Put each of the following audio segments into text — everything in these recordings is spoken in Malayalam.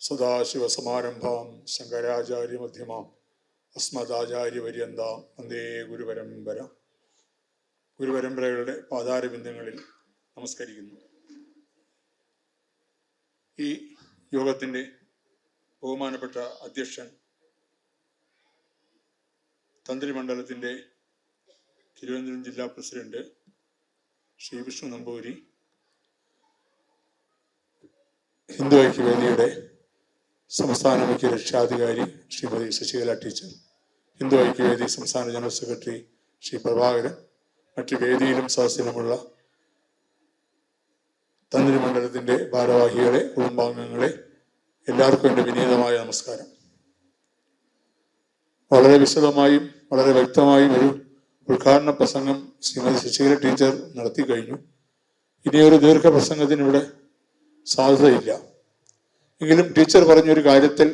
സദാശിവസമാരംഭാം ശങ്കരാചാര്യ മധ്യമാം അസ്മദാചാര്യപര്യന്താം വന്ദേ ഗുരുപരമ്പര. ഗുരുപരമ്പരകളുടെ പാതാരബിന്ദങ്ങളിൽ നമസ്കരിക്കുന്നു. ഈ യോഗത്തിന്റെ ബഹുമാനപ്പെട്ട അധ്യക്ഷൻ തന്ത്രിമണ്ഡലത്തിന്റെ തിരുവനന്തപുരം ജില്ലാ പ്രസിഡന്റ് ശ്രീ വിഷ്ണു നമ്പൂരി ഹിന്ദു ഐക്യവേദിയുടെ സംസ്ഥാന മുഖ്യ രക്ഷാധികാരി ശ്രീമതി ശശികല ടീച്ചർ ഹിന്ദു ഐക്യവേദി സംസ്ഥാന ജനറൽ സെക്രട്ടറി ശ്രീ പ്രഭാകരൻ മറ്റ് വേദിയിലും സദസ്സിലുമുള്ള തന്ത്രിമണ്ഡലത്തിന്റെ ഭാരവാഹികളെ കുടുംബാംഗങ്ങളെ എല്ലാവർക്കും എന്റെ വിനീതമായ നമസ്കാരം. വളരെ വിശദമായും വളരെ വ്യക്തമായും ഒരു ഉദ്ഘാടന പ്രസംഗം ശ്രീമതി ശശികല ടീച്ചർ നടത്തി കഴിഞ്ഞു. ഇനി ഒരു ദീർഘപ്രസംഗത്തിന് ഇവിടെ സാധ്യതയില്ല എങ്കിലും ടീച്ചർ പറഞ്ഞൊരു കാര്യത്തിൽ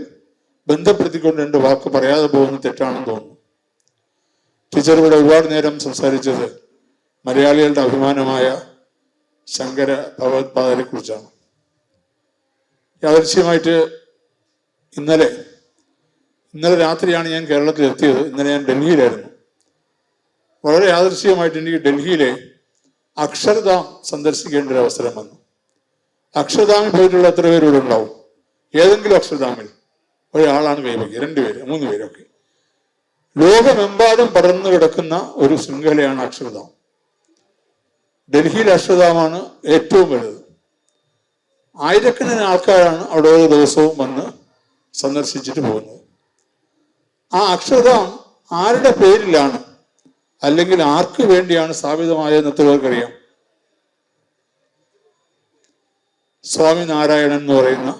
ബന്ധപ്പെടുത്തിക്കൊണ്ട് രണ്ട് വാക്ക് പറയാതെ പോകുന്ന തെറ്റാണെന്ന് തോന്നുന്നു. ടീച്ചർ ഇവിടെ ഒരുപാട് നേരം സംസാരിച്ചത് മലയാളികളുടെ അഭിമാനമായ ശങ്കര ഭഗവത്പാദനെ കുറിച്ചാണ്. യാദൃശ്യമായിട്ട് ഇന്നലെ ഇന്നലെ രാത്രിയാണ് ഞാൻ കേരളത്തിൽ എത്തിയത് ഇന്നലെ ഞാൻ ഡൽഹിയിലായിരുന്നു. വളരെ യാദൃശ്യമായിട്ട് എനിക്ക് ഡൽഹിയിലെ അക്ഷർധാം സന്ദർശിക്കേണ്ട ഒരു അവസരം വന്നു. അക്ഷർധാമിൽ പോയിട്ടുള്ള എത്ര പേര് ഇവിടെ ഉണ്ടാവും? ഏതെങ്കിലും അക്ഷർധാമിൽ ഒരാളാണ് കൈവയ്ക്കുക രണ്ടുപേര് മൂന്ന് പേരൊക്കെ. ലോകമെമ്പാടും പടർന്നു കിടക്കുന്ന ഒരു ശൃംഖലയാണ് അക്ഷർധാം ഡൽഹിയിലെ അക്ഷർധാമാണ് ഏറ്റവും വലുത്. ആയിരക്കണക്കിന് ആൾക്കാരാണ് അവിടെ ഓരോ ദിവസവും വന്ന് സന്ദർശിച്ചിട്ട് പോകുന്നത്. ആ അക്ഷർധാം ആരുടെ പേരിലാണ് അല്ലെങ്കിൽ ആർക്ക് വേണ്ടിയാണ് സ്ഥാപിതമായതെന്ന് എത്ര പേർക്കറിയാം? സ്വാമിനാരായണൻ എന്ന് പറയുന്ന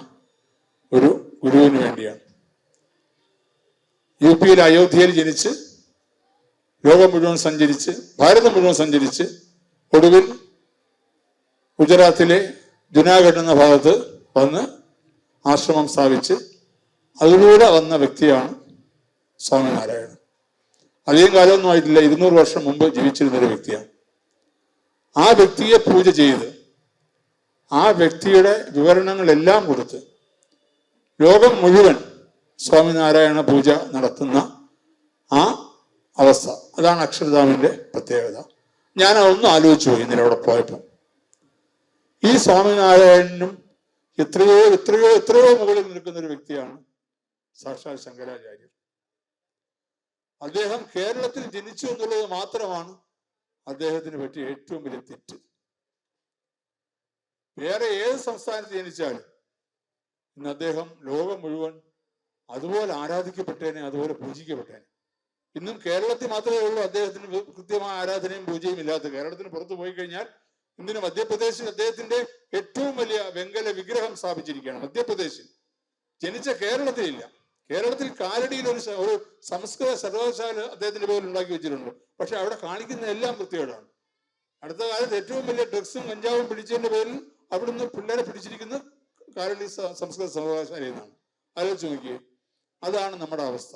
ഒരു ഗുരുവിന് വേണ്ടിയാണ്. യു പിയിൽ അയോധ്യയിൽ ജനിച്ച് ലോകം മുഴുവൻ സഞ്ചരിച്ച് ഭാരതം മുഴുവൻ സഞ്ചരിച്ച് ഒടുവിൽ ഗുജറാത്തിലെ ജുനാഗഡ് എന്ന ഭാഗത്ത് വന്ന് ആശ്രമം സ്ഥാപിച്ച് അതിലൂടെ വന്ന വ്യക്തിയാണ് സ്വാമിനാരായണൻ. അധികം കാലമൊന്നും ആയിട്ടില്ല. ഇരുന്നൂറ് വർഷം മുമ്പ് ജീവിച്ചിരുന്ന ഒരു വ്യക്തിയാണ്. ആ വ്യക്തിയെ പൂജ ചെയ്ത് ആ വ്യക്തിയുടെ വിവരണങ്ങളെല്ലാം കൊടുത്ത് ലോകം മുഴുവൻ സ്വാമിനാരായണ പൂജ നടത്തുന്ന ആ അവസ്ഥ. അതാണ് അക്ഷരധാമിന്റെ പ്രത്യേകത. ഞാൻ അതൊന്നും ആലോചിച്ചു പോയി ഇന്നലെ അവിടെ പോയപ്പോൾ. ഈ സ്വാമിനാരായണനും എത്രയോ എത്രയോ എത്രയോ മുകളിൽ നിൽക്കുന്ന ഒരു വ്യക്തിയാണ് സാക്ഷാൽ ശങ്കരാചാര്യർ അദ്ദേഹം കേരളത്തിൽ ജനിച്ചു എന്നുള്ളത് മാത്രമാണ് അദ്ദേഹത്തിന് പറ്റിയ ഏറ്റവും വലിയ തെറ്റ്. വേറെ ഏത് സംസ്ഥാനത്ത് ജനിച്ചാലും ഇന്ന് അദ്ദേഹം ലോകം മുഴുവൻ അതുപോലെ ആരാധിക്കപ്പെട്ടേനെ അതുപോലെ പൂജിക്കപ്പെട്ടേനെ. ഇന്നും കേരളത്തിൽ മാത്രമേ ഉള്ളൂ അദ്ദേഹത്തിന് കൃത്യമായ ആരാധനയും പൂജയും ഇല്ലാത്ത കേരളത്തിന് പുറത്തു പോയി കഴിഞ്ഞാൽ ഇന്നിന് മധ്യപ്രദേശിൽ അദ്ദേഹത്തിന്റെ ഏറ്റവും വലിയ വെങ്കല വിഗ്രഹം സ്ഥാപിച്ചിരിക്കുകയാണ് മധ്യപ്രദേശിൽ. ജനിച്ച കേരളത്തിലില്ല. കേരളത്തിൽ കാലടിയിൽ ഒരു ഒരു സംസ്കൃത സർവകലാശാല അദ്ദേഹത്തിന്റെ പേരിൽ ഉണ്ടാക്കി വെച്ചിട്ടുണ്ട്. പക്ഷെ അവിടെ കാണിക്കുന്ന എല്ലാം വൃത്തികേടാണ്. അടുത്ത കാലത്ത് ഏറ്റവും വലിയ ഡ്രഗ്സും കഞ്ചാവും പിടിച്ചതിന്റെ പേരിൽ അവിടുന്ന് പിള്ളേരെ പിടിച്ചിരിക്കുന്ന കാലടി സംസ്കൃത സർവകലാശാലയിൽ നിന്നാണ്. ആലോചിച്ച് നോക്കിയേ. അതാണ് നമ്മുടെ അവസ്ഥ.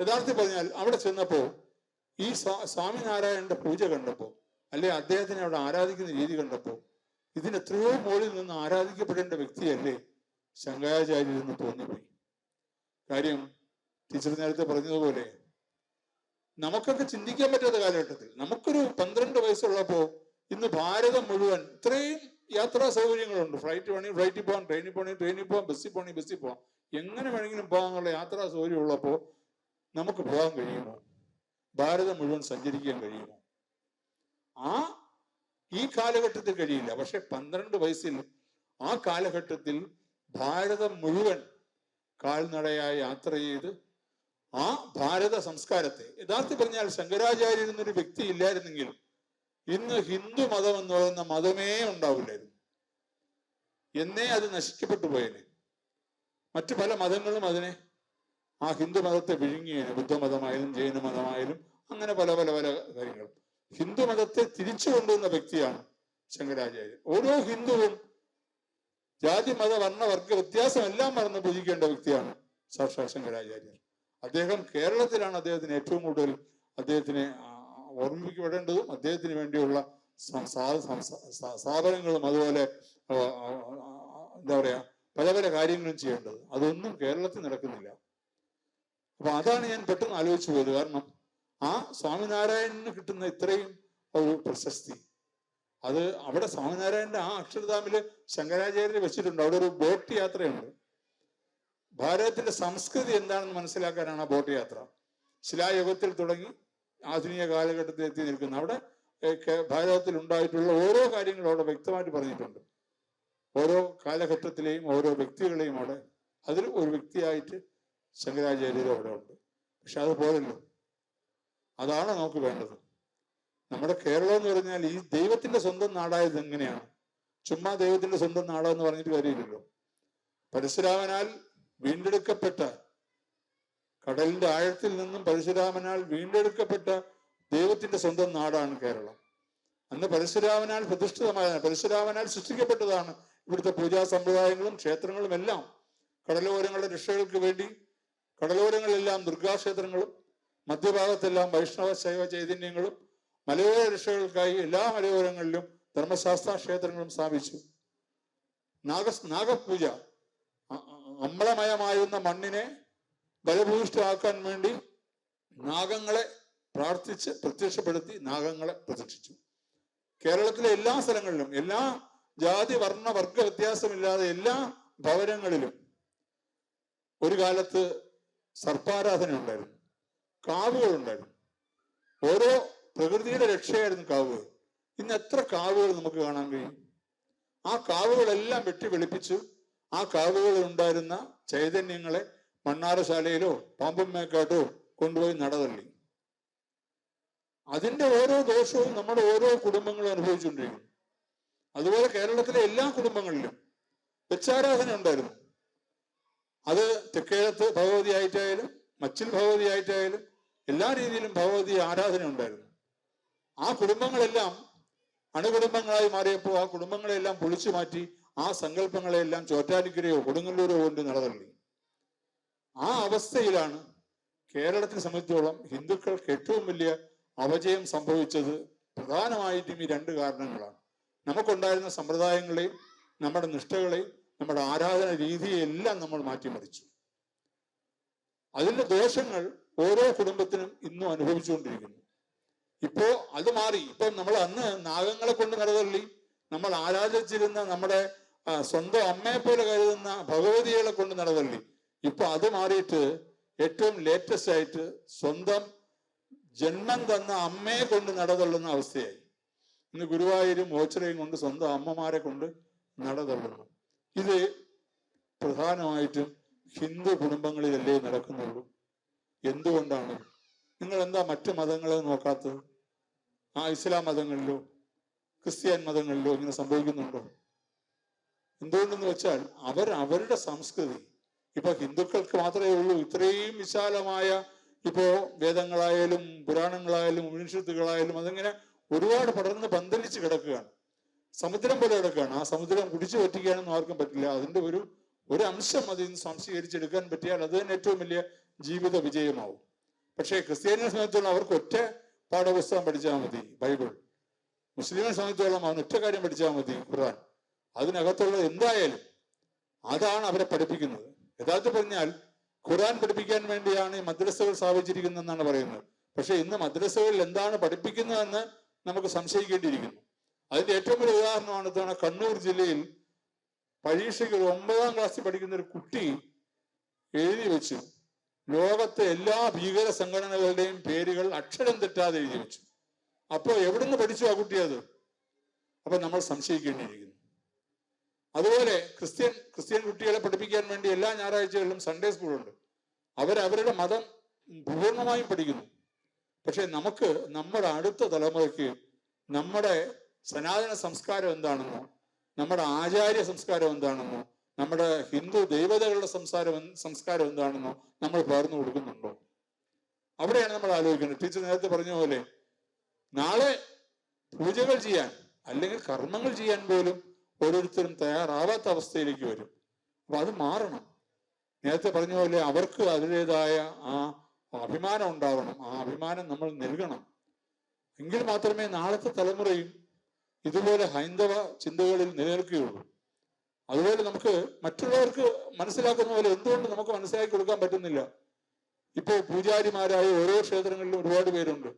യഥാർത്ഥത്തിൽ പറഞ്ഞാൽ അവിടെ ചെന്നപ്പോ ഈ സ്വാ- സ്വാമിനാരായണന്റെ പൂജ കണ്ടപ്പോ അല്ലെ അദ്ദേഹത്തിനെ അവിടെ ആരാധിക്കുന്ന രീതി കണ്ടപ്പോ ഇതിന് എത്രയോ മുകളിൽ നിന്ന് ആരാധിക്കപ്പെടേണ്ട വ്യക്തിയല്ലേ ശങ്കരാചാര്യർ എന്ന് തോന്നിപ്പോയി. കാര്യം ടീച്ചർ നേരത്തെ പറഞ്ഞതുപോലെ നമുക്കൊക്കെ ചിന്തിക്കാൻ പറ്റാത്ത കാലഘട്ടത്തിൽ നമുക്കൊരു പന്ത്രണ്ട് വയസ്സുള്ളപ്പോ ഇന്ന് ഭാരതം മുഴുവൻ ഇത്രയും യാത്രാ സൗകര്യങ്ങളുണ്ട്. ഫ്ലൈറ്റ് വേണമെങ്കിൽ ഫ്ലൈറ്റിൽ പോകാം ട്രെയിനിൽ പോകണമെങ്കിൽ ട്രെയിനിൽ പോകാം ബസ്സിൽ പോകണമെങ്കിൽ ബസ്സിൽ പോകാം. എങ്ങനെ വേണമെങ്കിലും പോകാനുള്ള യാത്രാ സൗകര്യം ഉള്ളപ്പോൾ നമുക്ക് പോകാൻ കഴിയുമോ? ഭാരതം മുഴുവൻ സഞ്ചരിക്കാൻ കഴിയുമോ? ആ ഈ കാലഘട്ടത്തിൽ കഴിയില്ല. പക്ഷെ പന്ത്രണ്ട് വയസ്സിൽ ആ കാലഘട്ടത്തിൽ ഭാരതം മുഴുവൻ കാൽനടയായി യാത്ര ചെയ്ത് ആ ഭാരത സംസ്കാരത്തെ യഥാർത്ഥം പറഞ്ഞാൽ ശങ്കരാചാര്യൻ എന്നൊരു വ്യക്തി ഇല്ലായിരുന്നെങ്കിൽ ഇന്ന് ഹിന്ദു മതം എന്ന് പറയുന്ന മതമേ ഉണ്ടാവില്ലായിരുന്നു. എന്നേ അത് നശിക്കപ്പെട്ടു പോയേനെ. മറ്റു പല മതങ്ങളും അതിനെ ആ ഹിന്ദു മതത്തെ വിഴുങ്ങിയേനെ. ബുദ്ധമതമായാലും ജൈന മതമായാലും അങ്ങനെ പല പല പല കാര്യങ്ങൾ ഹിന്ദു മതത്തെ തിരിച്ചു കൊണ്ടുവന്ന വ്യക്തിയാണ് ശങ്കരാചാര്യൻ ഓരോ ഹിന്ദുവും ജാതി മത വർണ വർഗ വ്യത്യാസം എല്ലാം മറന്ന് പൂജിക്കേണ്ട വ്യക്തിയാണ് സാക്ഷാ ശങ്കരാചാര്യർ അദ്ദേഹം കേരളത്തിലാണ് അദ്ദേഹത്തിന് ഏറ്റവും കൂടുതൽ അദ്ദേഹത്തിനെ ഓർമ്മിക്കപ്പെടേണ്ടതും അദ്ദേഹത്തിന് വേണ്ടിയുള്ള സം- സാ- സം- സ- സ്ഥാപനങ്ങളും അതുപോലെ എന്താ പറയാ പല പല കാര്യങ്ങളും ചെയ്യേണ്ടത്. അതൊന്നും കേരളത്തിൽ നടക്കുന്നില്ല. അപ്പൊ അതാണ് ഞാൻ പെട്ടെന്ന് ആലോചിച്ചു പോയത്. കാരണം ആ സ്വാമിനാരായണന് കിട്ടുന്ന ഇത്രയും ഒരു പ്രശസ്തി അത് അവിടെ സ്വാമിനാരായണന്റെ ആ അക്ഷരധാമിൽ ശങ്കരാചാര്യർ വെച്ചിട്ടുണ്ട്. അവിടെ ഒരു ബോട്ട് യാത്രയുണ്ട്. ഭാരതത്തിന്റെ സംസ്കൃതി എന്താണെന്ന് മനസ്സിലാക്കാനാണ് ആ ബോട്ട് യാത്ര. ശിലായുഗത്തിൽ തുടങ്ങി ആധുനിക കാലഘട്ടത്തിൽ എത്തി നിൽക്കുന്ന. അവിടെ ഭാരതത്തിൽ ഉണ്ടായിട്ടുള്ള ഓരോ കാര്യങ്ങളും അവിടെ വ്യക്തമായിട്ട് പറഞ്ഞിട്ടുണ്ട്. ഓരോ കാലഘട്ടത്തിലെയും ഓരോ വ്യക്തികളെയും അവിടെ അതിൽ ഒരു വ്യക്തിയായിട്ട് ശങ്കരാചാര്യർ അവിടെ ഉണ്ട്. പക്ഷെ അത് പോരല്ലോ. അതാണ് നമുക്ക് വേണ്ടത്. നമ്മുടെ കേരളം എന്ന് പറഞ്ഞാൽ ഈ ദൈവത്തിന്റെ സ്വന്തം നാടായത് എങ്ങനെയാണ്? ചുമ്മാ ദൈവത്തിന്റെ സ്വന്തം നാടോ എന്ന് പറഞ്ഞിട്ട് കാര്യമില്ലല്ലോ. പരശുരാമനാൽ വീണ്ടെടുക്കപ്പെട്ട കടലിന്റെ ആഴത്തിൽ നിന്നും പരശുരാമനാൽ വീണ്ടെടുക്കപ്പെട്ട ദൈവത്തിന്റെ സ്വന്തം നാടാണ് കേരളം. അന്ന് പരശുരാമനാൽ പ്രതിഷ്ഠിതമായ പരശുരാമനാൽ സൃഷ്ടിക്കപ്പെട്ടതാണ് ഇവിടുത്തെ പൂജാ സമ്പ്രദായങ്ങളും ക്ഷേത്രങ്ങളും എല്ലാം. കടലോരങ്ങളുടെ രക്ഷകൾക്ക് വേണ്ടി കടലോരങ്ങളിലെല്ലാം ദുർഗാക്ഷേത്രങ്ങളും മധ്യഭാഗത്തെല്ലാം വൈഷ്ണവ ശൈവ ചൈതന്യങ്ങളും മലയോര രക്ഷകൾക്കായി എല്ലാ മലയോരങ്ങളിലും ധർമ്മശാസ്ത്ര ക്ഷേത്രങ്ങളും സ്ഥാപിച്ചു. നാഗ നാഗപൂജ അമ്പലമയമായിരുന്ന മണ്ണിനെ ബലഭൂയിഷ്ഠമാക്കാൻ വേണ്ടി നാഗങ്ങളെ പ്രാർത്ഥിച്ച് പ്രത്യക്ഷപ്പെടുത്തി നാഗങ്ങളെ പ്രതിഷ്ഠിച്ചു കേരളത്തിലെ എല്ലാ സ്ഥലങ്ങളിലും എല്ലാ ജാതി വർണ വർഗ വ്യത്യാസമില്ലാതെ എല്ലാ ഭവനങ്ങളിലും ഒരു കാലത്ത് സർപ്പാരാധന ഉണ്ടായിരുന്നു കാവുകൾ ഉണ്ടായിരുന്നു ഓരോ പ്രകൃതിയുടെ രക്ഷയായിരുന്നു കാവ്. ഇന്ന് എത്ര കാവുകൾ നമുക്ക് കാണാൻ കഴിയും? ആ കാവുകളെല്ലാം വെട്ടി വെളുപ്പിച്ചു. ആ കാവുകളിൽ ഉണ്ടായിരുന്ന ചൈതന്യങ്ങളെ മണ്ണാറശാലയിലോ പാമ്പും മേക്കാട്ടോ കൊണ്ടുപോയി നടതള്ളി. അതിന്റെ ഓരോ ദോഷവും നമ്മുടെ ഓരോ കുടുംബങ്ങളും അനുഭവിച്ചുകൊണ്ടിരിക്കുന്നു. അതുപോലെ കേരളത്തിലെ എല്ലാ കുടുംബങ്ങളിലും വെച്ചാരാധന ഉണ്ടായിരുന്നു. അത് തെക്കേഴത്ത് ഭഗവതി ആയിട്ടായാലും മച്ചിൽ ഭഗവതി ആയിട്ടായാലും എല്ലാ രീതിയിലും ഭഗവതി ആരാധന ഉണ്ടായിരുന്നു. ആ കുടുംബങ്ങളെല്ലാം അണുകുടുംബങ്ങളായി മാറിയപ്പോൾ ആ കുടുംബങ്ങളെല്ലാം പൊളിച്ചു മാറ്റി ആ സങ്കല്പങ്ങളെല്ലാം ചോറ്റാലിക്കരയോ കൊടുങ്ങല്ലൂരോ കൊണ്ട് നടതള്ളി ആ അവസ്ഥയിലാണ് കേരളത്തിനെ സംബന്ധിച്ചോളം ഹിന്ദുക്കൾക്ക് ഏറ്റവും വലിയ അവജയം സംഭവിച്ചത് പ്രധാനമായിട്ടും ഈ രണ്ട് കാരണങ്ങളാണ്. നമുക്കുണ്ടായിരുന്ന സമ്പ്രദായങ്ങളെയും നമ്മുടെ നിഷ്ഠകളെയും നമ്മുടെ ആരാധന രീതിയെല്ലാം നമ്മൾ മാറ്റിമറിച്ചു. അതിന്റെ ദോഷങ്ങൾ ഓരോ കുടുംബത്തിനും ഇന്നും അനുഭവിച്ചുകൊണ്ടിരിക്കുന്നു. ഇപ്പോ അത് മാറി. ഇപ്പൊ നമ്മൾ അന്ന് നാഗങ്ങളെ കൊണ്ട് നിലതള്ളി നമ്മൾ ആരാധിച്ചിരുന്ന നമ്മുടെ സ്വന്തം അമ്മയെ പോലെ കരുതുന്ന ഭഗവതികളെ കൊണ്ട് നിലതള്ളി ഇപ്പൊ അത് മാറിയിട്ട് ഏറ്റവും ലേറ്റസ്റ്റ് ആയിട്ട് സ്വന്തം ജന്മം തന്ന അമ്മയെ കൊണ്ട് നടതള്ളുന്ന അവസ്ഥയായി. ഇന്ന് ഗുരുവായൂരും ഓച്ചിറയും കൊണ്ട് സ്വന്തം അമ്മമാരെ കൊണ്ട് നടതള്ളുന്നു. ഇത് പ്രധാനമായിട്ടും ഹിന്ദു കുടുംബങ്ങളിലല്ലേ നടക്കുന്നുള്ളൂ. എന്തുകൊണ്ടാണ്? നിങ്ങൾ എന്താ മറ്റു മതങ്ങളെ നോക്കാത്തത്? ആ ഇസ്ലാം മതങ്ങളിലോ ക്രിസ്ത്യൻ മതങ്ങളിലോ ഇങ്ങനെ സംഭവിക്കുന്നുണ്ടോ? എന്തുകൊണ്ടെന്ന് വെച്ചാൽ അവർ അവരുടെ സംസ്കൃതി ഇപ്പൊ ഹിന്ദുക്കൾക്ക് മാത്രമേ ഉള്ളൂ. ഇത്രയും വിശാലമായ ഇപ്പോ വേദങ്ങളായാലും പുരാണങ്ങളായാലും ഉപനിഷത്തുകളായാലും അതിങ്ങനെ ഒരുപാട് പടർന്ന് പന്തലിച്ച് കിടക്കുകയാണ്. സമുദ്രം പോലെ കിടക്കുകയാണ്. ആ സമുദ്രം കുടിച്ചു പറ്റുകയാണെന്നും ആർക്കും പറ്റില്ല. അതിന്റെ ഒരു ഒരു അംശം അതിൽ നിന്ന് സംശീകരിച്ചെടുക്കാൻ പറ്റിയാൽ അത് തന്നെ ഏറ്റവും വലിയ ജീവിത വിജയമാവും. പക്ഷേ ക്രിസ്ത്യാനിയെ സംബന്ധിച്ചോളം അവർക്ക് ഒറ്റ പാഠപുസ്തകം പഠിച്ചാൽ മതി ബൈബിൾ. മുസ്ലിമിനെ സംബന്ധിച്ചോളം അവൻ ഒറ്റ കാര്യം പഠിച്ചാൽ മതി ഖുർആൻ. അതിനകത്തുള്ളത് എന്തായാലും അതാണ് അവരെ പഠിപ്പിക്കുന്നത്. യഥാർത്ഥത്തിൽ പറഞ്ഞാൽ ഖുർആൻ പഠിപ്പിക്കാൻ വേണ്ടിയാണ് ഈ മദ്രസകൾ സ്ഥാപിച്ചിരിക്കുന്നതെന്നാണ് പറയുന്നത്. പക്ഷെ ഇന്ന് മദ്രസകളിൽ എന്താണ് പഠിപ്പിക്കുന്നതെന്ന് നമുക്ക് സംശയിക്കേണ്ടിയിരിക്കുന്നു. അതിന്റെ ഏറ്റവും വലിയ ഉദാഹരണമാണ് ഇതാണ് കണ്ണൂർ ജില്ലയിൽ പരീക്ഷയ്ക്ക് ഒമ്പതാം ക്ലാസ്സിൽ പഠിക്കുന്ന ഒരു കുട്ടി എഴുതി വെച്ചു ലോകത്തെ എല്ലാ ഭീകര സംഘടനകളുടെയും പേരുകൾ അക്ഷരം തെറ്റാതെ എഴുതി വെച്ചു. അപ്പോ എവിടുന്ന് പഠിച്ചു ആ കുട്ടി അത്? അപ്പൊ നമ്മൾ സംശയിക്കേണ്ടിയിരിക്കുന്നു. അതുപോലെ ക്രിസ്ത്യൻ ക്രിസ്ത്യൻ കുട്ടികളെ പഠിപ്പിക്കാൻ വേണ്ടി എല്ലാ ഞായറാഴ്ചകളിലും സൺഡേ സ്കൂളുണ്ട് അവർ അവരുടെ മതം പൂർണമായും പഠിക്കുന്നു. പക്ഷെ നമുക്ക് നമ്മുടെ അടുത്ത തലമുറയ്ക്ക് നമ്മുടെ സനാതന സംസ്കാരം എന്താണെന്നോ നമ്മുടെ ആചാര്യ സംസ്കാരം എന്താണെന്നോ നമ്മുടെ ഹിന്ദു ദൈവതകളുടെ സംസാരം സംസ്കാരം എന്താണെന്നോ നമ്മൾ പകർന്നു കൊടുക്കുന്നുണ്ടോ? അവിടെയാണ് നമ്മൾ ആലോചിക്കുന്നത്. ടീച്ചർ നേരത്തെ പറഞ്ഞ പോലെ നാളെ പൂജകൾ ചെയ്യാൻ അല്ലെങ്കിൽ കർമ്മങ്ങൾ ചെയ്യാൻ പോലും ഓരോരുത്തരും തയ്യാറാവാത്ത അവസ്ഥയിലേക്ക് വരും. അപ്പൊ അത് മാറണം. നേരത്തെ പറഞ്ഞ പോലെ അവർക്ക് അതിന്റെതായ ആ അഭിമാനം ഉണ്ടാവണം. ആ അഭിമാനം നമ്മൾ നൽകണം. എങ്കിൽ മാത്രമേ നാളത്തെ തലമുറയും ഇതുപോലെ ഹൈന്ദവ ചിന്തകളിൽ നിലനിൽക്കുകയുള്ളൂ. അതുപോലെ നമുക്ക് മറ്റുള്ളവർക്ക് മനസ്സിലാക്കുന്ന പോലെ എന്തുകൊണ്ട് നമുക്ക് മനസ്സിലാക്കി കൊടുക്കാൻ പറ്റുന്നില്ല? ഇപ്പോൾ പൂജാരിമാരായ ഓരോ ക്ഷേത്രങ്ങളിലും ഒരുപാട് പേരുണ്ട്.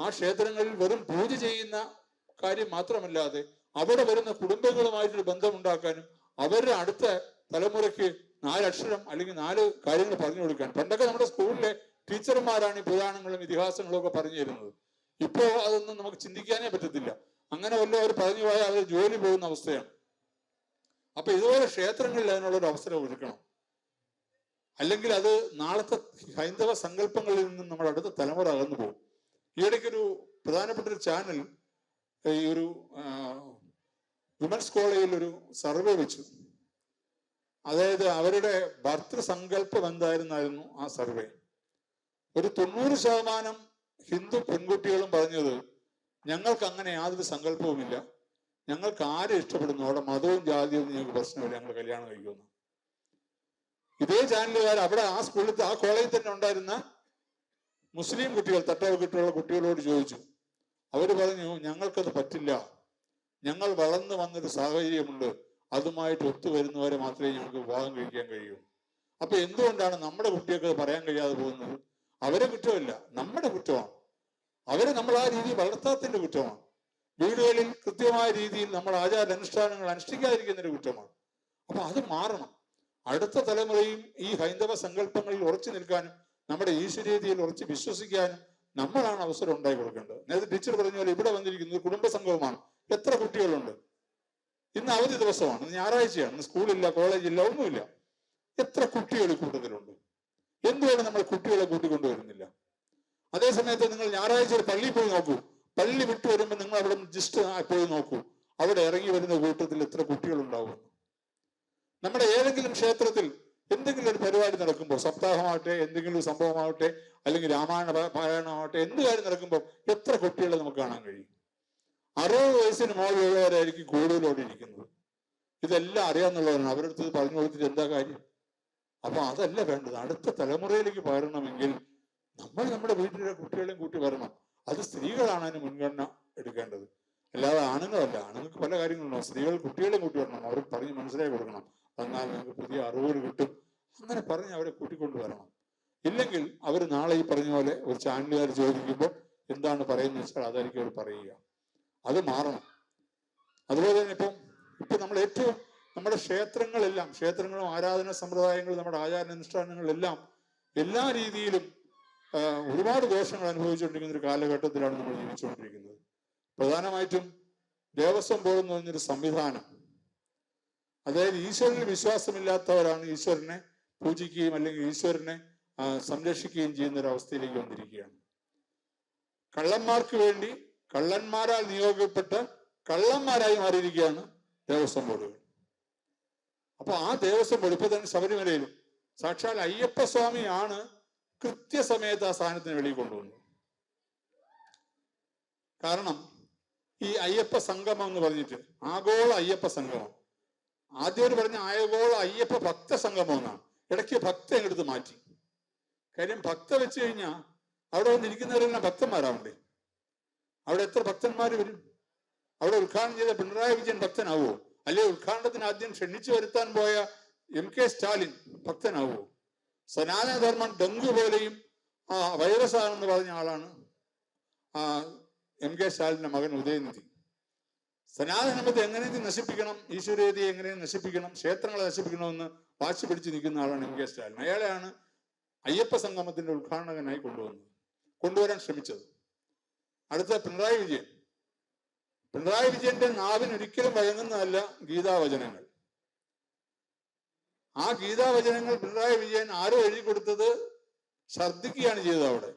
ആ ക്ഷേത്രങ്ങളിൽ വെറും പൂജ ചെയ്യുന്ന കാര്യം മാത്രമല്ലാതെ അവിടെ വരുന്ന കുടുംബങ്ങളുമായിട്ടൊരു ബന്ധമുണ്ടാക്കാനും അവരുടെ അടുത്ത തലമുറയ്ക്ക് നാലക്ഷരം അല്ലെങ്കിൽ നാല് കാര്യങ്ങൾ പറഞ്ഞു കൊടുക്കാൻ. പണ്ടൊക്കെ നമ്മുടെ സ്കൂളിലെ ടീച്ചർമാരാണ് ഈ പുരാണങ്ങളും ഇതിഹാസങ്ങളും ഒക്കെ പറഞ്ഞു തരുന്നത്. ഇപ്പോ അതൊന്നും നമുക്ക് ചിന്തിക്കാനേ പറ്റത്തില്ല. അങ്ങനെ വല്ല അവർ പറഞ്ഞു പോയാൽ അവർ ജോലി പോകുന്ന അവസ്ഥയാണ്. അപ്പൊ ഇതുപോലെ ക്ഷേത്രങ്ങളിൽ അതിനുള്ളൊരു അവസരം ഒരുക്കണം. അല്ലെങ്കിൽ അത് നാളത്തെ ഹൈന്ദവ സങ്കല്പങ്ങളിൽ നിന്നും നമ്മൾ അടുത്ത തലമുറ അകന്നു പോകും. ഈയിടയ്ക്കൊരു പ്രധാനപ്പെട്ട ഒരു ചാനൽ ഈ ഒരു വിമൻസ് കോളേജിൽ ഒരു സർവേ വെച്ചു. അതായത് അവരുടെ ഭർത്തൃസങ്കല്പം എന്തായിരുന്നായിരുന്നു ആ സർവേ. ഒരു തൊണ്ണൂറ് ശതമാനം ഹിന്ദു പെൺകുട്ടികളും പറഞ്ഞത് ഞങ്ങൾക്ക് അങ്ങനെ യാതൊരു സങ്കല്പവുമില്ല. ഞങ്ങൾക്ക് ആരെ ഇഷ്ടപ്പെടുന്നു? അവിടെ മതവും ജാതിയും ഞങ്ങൾക്ക് പ്രശ്നമില്ല. ഞങ്ങൾ കല്യാണം കഴിക്കുന്നു ഇതേ ചാനലുകാർ അവിടെ ആ സ്കൂളിൽ ആ കോളേജിൽ തന്നെ ഉണ്ടായിരുന്ന മുസ്ലിം കുട്ടികൾ തട്ടവക്കിട്ടുള്ള കുട്ടികളോട് ചോദിച്ചു. അവർ പറഞ്ഞു ഞങ്ങൾക്കത് പറ്റില്ല. ഞങ്ങൾ വളർന്നു വന്നൊരു സാഹചര്യമുണ്ട്. അതുമായിട്ട് ഒത്തുവരുന്നവരെ മാത്രമേ ഞങ്ങൾക്ക് വിവാഹം കഴിക്കാൻ കഴിയൂ. അപ്പൊ എന്തുകൊണ്ടാണ് നമ്മുടെ കുട്ടികൾക്ക് പറയാൻ കഴിയാതെ പോകുന്നത്? അവരെ കുറ്റമല്ല നമ്മുടെ കുറ്റമാണ്. അവരെ നമ്മൾ ആ രീതി വളർത്താത്തതിന്റെ കുറ്റമാണ്. വീടുകളിൽ കൃത്യമായ രീതിയിൽ നമ്മൾ ആചാരാനുഷ്ഠാനങ്ങൾ അനുഷ്ഠിക്കാതിരിക്കുന്നൊരു കുറ്റമാണ്. അപ്പൊ അത് മാറണം. അടുത്ത തലമുറയും ഈ ഹൈന്ദവ സങ്കല്പങ്ങളിൽ ഉറച്ചു നിൽക്കാനും നമ്മുടെ ഈശ്വരീതിയിൽ ഉറച്ച് വിശ്വസിക്കാനും നമ്മളാണ് അവസരം ഉണ്ടായി കൊടുക്കേണ്ടത്. നേരത്തെ ടീച്ചർ പറഞ്ഞ പോലെ ഇവിടെ വന്നിരിക്കുന്നത് കുടുംബ സംഘവുമാണ് എത്ര കുട്ടികളുണ്ട്? ഇന്ന് അവധി ദിവസമാണ് ഞായറാഴ്ചയാണ് സ്കൂളില്ല കോളേജില്ല ഒന്നുമില്ല. എത്ര കുട്ടികൾ കൂട്ടത്തിലുണ്ട്? എന്തുകൊണ്ട് നമ്മൾ കുട്ടികളെ കൂട്ടിക്കൊണ്ടുവരുന്നില്ല? അതേ സമയത്ത് നിങ്ങൾ ഞായറാഴ്ച പള്ളിയിൽ പോയി നോക്കൂ. പള്ളി വിട്ടു വരുമ്പോൾ നിങ്ങൾ അവിടെ ജസ്റ്റ് പോയി നോക്കൂ. അവിടെ ഇറങ്ങി വരുന്ന കൂട്ടത്തിൽ എത്ര കുട്ടികൾ ഉണ്ടാവും നമ്മുടെ ഏതെങ്കിലും ക്ഷേത്രത്തിൽ എന്തെങ്കിലും ഒരു പരിപാടി നടക്കുമ്പോൾ സപ്താഹമാവട്ടെ എന്തെങ്കിലും സംഭവമാവട്ടെ അല്ലെങ്കിൽ രാമായണ പാരായണമാവട്ടെ എന്ത് കാര്യം നടക്കുമ്പോൾ എത്ര കുട്ടികളെ നമുക്ക് കാണാൻ കഴിയും? അറുപത് വയസ്സിന് മുകളിലുള്ളവരായിരിക്കും കൂടുതലോടെ ഇരിക്കുന്നത്. ഇതെല്ലാം അറിയാന്നുള്ളവരാണ് അവരുടെ അടുത്ത് ഇത് പറഞ്ഞു കൊടുത്തിട്ട് എന്താ കാര്യം? അപ്പൊ അതല്ല വേണ്ടത്. അടുത്ത തലമുറയിലേക്ക് പകരണമെങ്കിൽ നമ്മൾ നമ്മുടെ വീട്ടിലെ കുട്ടികളെയും കൂട്ടി വരണം. അത് സ്ത്രീകളാണ് അതിന് മുൻഗണന എടുക്കേണ്ടത്. അല്ലാതെ ആണുങ്ങളല്ല. ആണുങ്ങൾക്ക് പല കാര്യങ്ങളുണ്ടാവും സ്ത്രീകൾ കുട്ടികളെയും കൂട്ടി വരണം. അവർ പറഞ്ഞ് മനസ്സിലാക്കി കൊടുക്കണം. എന്നാൽ നിങ്ങൾക്ക് പുതിയ അറിവുകൾ കിട്ടും. അങ്ങനെ പറഞ്ഞ് അവരെ കൂട്ടിക്കൊണ്ടു വരണം. ഇല്ലെങ്കിൽ അവർ നാളെ ഈ പറഞ്ഞ പോലെ ഒരു ചാനലുകാർ ചോദിക്കുമ്പോൾ എന്താണ് പറയുന്നത് വെച്ചാൽ അതായിരിക്കും അവർ പറയുക. അത് മാറണം. അതുപോലെ തന്നെ ഇപ്പം ഇപ്പൊ നമ്മൾ ഏറ്റവും നമ്മുടെ ക്ഷേത്രങ്ങളെല്ലാം ക്ഷേത്രങ്ങളും ആരാധന സമ്പ്രദായങ്ങളും നമ്മുടെ ആചാരാനുഷ്ഠാനങ്ങളെല്ലാം എല്ലാ രീതിയിലും ഒരുപാട് ദോഷങ്ങൾ അനുഭവിച്ചുകൊണ്ടിരിക്കുന്ന ഒരു കാലഘട്ടത്തിലാണ് നമ്മൾ ജീവിച്ചുകൊണ്ടിരിക്കുന്നത്. പ്രധാനമായിട്ടും ദേവസ്വം ബോർഡ് എന്ന് പറഞ്ഞൊരു സംവിധാനം. അതായത് ഈശ്വരന് വിശ്വാസമില്ലാത്തവരാണ് ഈശ്വരനെ പൂജിക്കുകയും അല്ലെങ്കിൽ ഈശ്വരനെ സംരക്ഷിക്കുകയും ചെയ്യുന്ന ഒരു അവസ്ഥയിലേക്ക് വന്നിരിക്കുകയാണ്. കള്ളന്മാർക്ക് വേണ്ടി കള്ളന്മാരാൽ നിയോഗിക്കപ്പെട്ട കള്ളന്മാരായി മാറിയിരിക്കുകയാണ് ദേവസ്വം ബോർഡുകൾ. അപ്പൊ ആ ദേവസ്വം ബോർഡ് ഇപ്പൊ തന്നെ ശബരിമലയിലും സാക്ഷാൽ അയ്യപ്പ സ്വാമിയാണ് കൃത്യസമയത്ത് ആ സാധനത്തിന് വെളിയിൽ കൊണ്ടുവന്നു. കാരണം ഈ അയ്യപ്പ സംഗമം എന്ന് പറഞ്ഞിട്ട് ആഗോള അയ്യപ്പ സംഗമം. ആദ്യം ഒരു പറഞ്ഞ ആഗോള അയ്യപ്പ ഭക്ത സംഗമം എന്നാണ്. ഇടയ്ക്ക് ഭക്ത എടുത്ത് മാറ്റി. കാര്യം ഭക്ത വെച്ച് കഴിഞ്ഞാൽ അവിടെ വന്നിരിക്കുന്നവരെല്ലാം ഭക്തന്മാരാവണ്ടേ? അവിടെ എത്ര ഭക്തന്മാർ വരും? അവിടെ ഉദ്ഘാടനം ചെയ്ത പിണറായി വിജയൻ ഭക്തനാവോ? അല്ലെ ഉദ്ഘാടനത്തിന് ആദ്യം ക്ഷണിച്ചു വരുത്താൻ പോയ എം കെ സ്റ്റാലിൻ ഭക്തനാവോ? സനാതനധർമ്മം ഡെങ്കു പോലെയും ആ വൈറസ് ആണെന്ന് പറഞ്ഞ ആളാണ് ആ എം കെ സ്റ്റാലിന്റെ മകൻ ഉദയനിധി. സനാതനമത്തെ എങ്ങനെയും നശിപ്പിക്കണം? ഈശ്വരീയതയെ എങ്ങനെയും നശിപ്പിക്കണം? ക്ഷേത്രങ്ങളെ നശിപ്പിക്കണമെന്ന് വാശി പിടിച്ചു നിൽക്കുന്ന ആളാണ് എം കെ സ്റ്റാലിൻ. അയാളെയാണ് അയ്യപ്പ സംഗമത്തിന്റെ ഉദ്ഘാടകനായി കൊണ്ടുവന്നത് കൊണ്ടുവരാൻ ശ്രമിച്ചത്. അടുത്ത പിണറായി വിജയൻ. പിണറായി വിജയന്റെ നാവിന് ഒരിക്കലും വഴങ്ങുന്നതല്ല ഗീതാവചനങ്ങൾ. ആ ഗീതാവചനങ്ങൾ പിണറായി വിജയൻ ആരോ എഴുതി കൊടുത്തത്? ഛർദ്ദിക്കുകയാണ് ചെയ്തത് അവിടെ.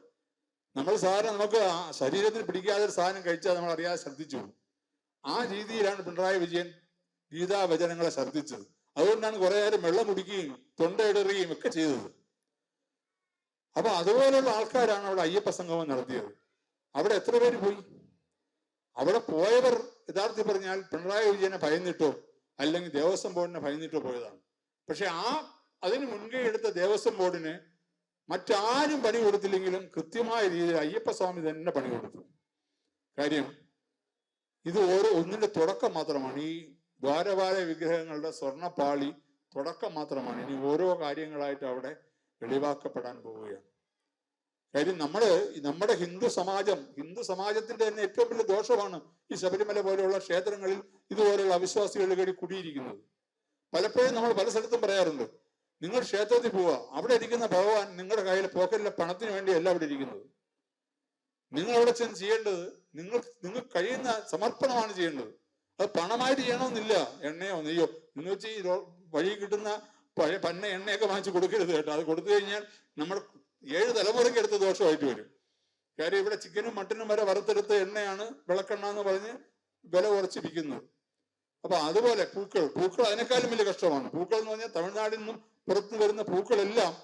നമ്മൾ സാധാരണ നമുക്ക് ശരീരത്തിന് പിടിക്കാതെ ഒരു സാധനം കഴിച്ചാൽ നമ്മൾ അറിയാതെ ഛർദ്ദിച്ചു ആ രീതിയിലാണ് പിണറായി വിജയൻ ഗീതാവചനങ്ങളെ ഛർദ്ദിച്ചത് അതുകൊണ്ടാണ് കുറെ നേരം വെള്ളം കുടിക്കുകയും തൊണ്ടയിടറുകയും ഒക്കെ ചെയ്തത്. അപ്പൊ അതുപോലുള്ള ആൾക്കാരാണ് അവിടെ അയ്യപ്പ സംഗമം നടത്തിയത്. അവിടെ എത്ര പേര് പോയി? അവിടെ പോയവർ യഥാർത്ഥത്തിൽ പറഞ്ഞാൽ പിണറായി വിജയനെ ഭയന്നിട്ടോ അല്ലെങ്കിൽ ദേവസ്വം ബോർഡിനെ ഭയന്നിട്ടോ പോയതാണ്. പക്ഷെ ആ അതിന് മുൻകൈ എടുത്ത ദേവസ്വം ബോർഡിന് മറ്റാരും പണി കൊടുത്തില്ലെങ്കിലും കൃത്യമായ രീതിയിൽ അയ്യപ്പ സ്വാമി തന്നെ പണി കൊടുത്തു. കാര്യം ഇത് ഓരോ ഒന്നിന്റെ തുടക്കം മാത്രമാണ്. ഈ ദ്വാരവാര വിഗ്രഹങ്ങളുടെ സ്വർണപ്പാളി തുടക്കം മാത്രമാണ്. ഇനി ഓരോ കാര്യങ്ങളായിട്ട് അവിടെ വെളിവാക്കപ്പെടാൻ പോവുകയാണ്. കാര്യം നമ്മൾ നമ്മുടെ ഹിന്ദു സമാജം ഹിന്ദു സമാജത്തിന്റെ തന്നെ ഏറ്റവും വലിയ ദോഷമാണ് ഈ ശബരിമല പോലെയുള്ള ക്ഷേത്രങ്ങളിൽ ഇതുപോലെയുള്ള അവിശ്വാസികൾ കൂടി കുടിയിരിക്കുന്നത്. പലപ്പോഴും നമ്മൾ പല സ്ഥലത്തും പറയാറുണ്ട് നിങ്ങൾ ക്ഷേത്രത്തിൽ പോവുക അവിടെ ഇരിക്കുന്ന ഭഗവാൻ നിങ്ങളുടെ കയ്യിൽ പോക്കറ്റിലെ പണത്തിന് വേണ്ടിയല്ല അവിടെ ഇരിക്കുന്നത്. നിങ്ങൾ അവിടെ ചെന്ന് ചെയ്യേണ്ടത് നിങ്ങൾ നിങ്ങൾ കഴിയുന്ന സമർപ്പണമാണ് ചെയ്യേണ്ടത്. അത് പണമായിട്ട് ചെയ്യണമെന്നില്ല. എണ്ണയോ നെയ്യോ എന്ന് വെച്ച് ഈ വഴി കിട്ടുന്ന പഴയ പന്ന എണ്ണയൊക്കെ വാങ്ങിച്ച് കൊടുക്കരുത് കേട്ടോ. അത് കൊടുത്തു കഴിഞ്ഞാൽ നമ്മൾ ഏഴ് തലമുറയ്ക്ക് എടുത്ത് ദോഷമായിട്ട് വരും. കാര്യം ഇവിടെ ചിക്കനും മട്ടനും വരെ വറുത്തെടുത്ത എണ്ണയാണ് വിളക്കെണ്ണ എന്ന് പറഞ്ഞ് വില കുറച്ച് വിൽക്കുന്നത് അപ്പൊ അതുപോലെ പൂക്കൾ പൂക്കൾ അതിനേക്കാളും വലിയ കഷ്ടമാണ്. പൂക്കൾ എന്ന് പറഞ്ഞാൽ തമിഴ്നാടിൽ നിന്നും പുറത്തു വരുന്ന പൂക്കളെല്ലാം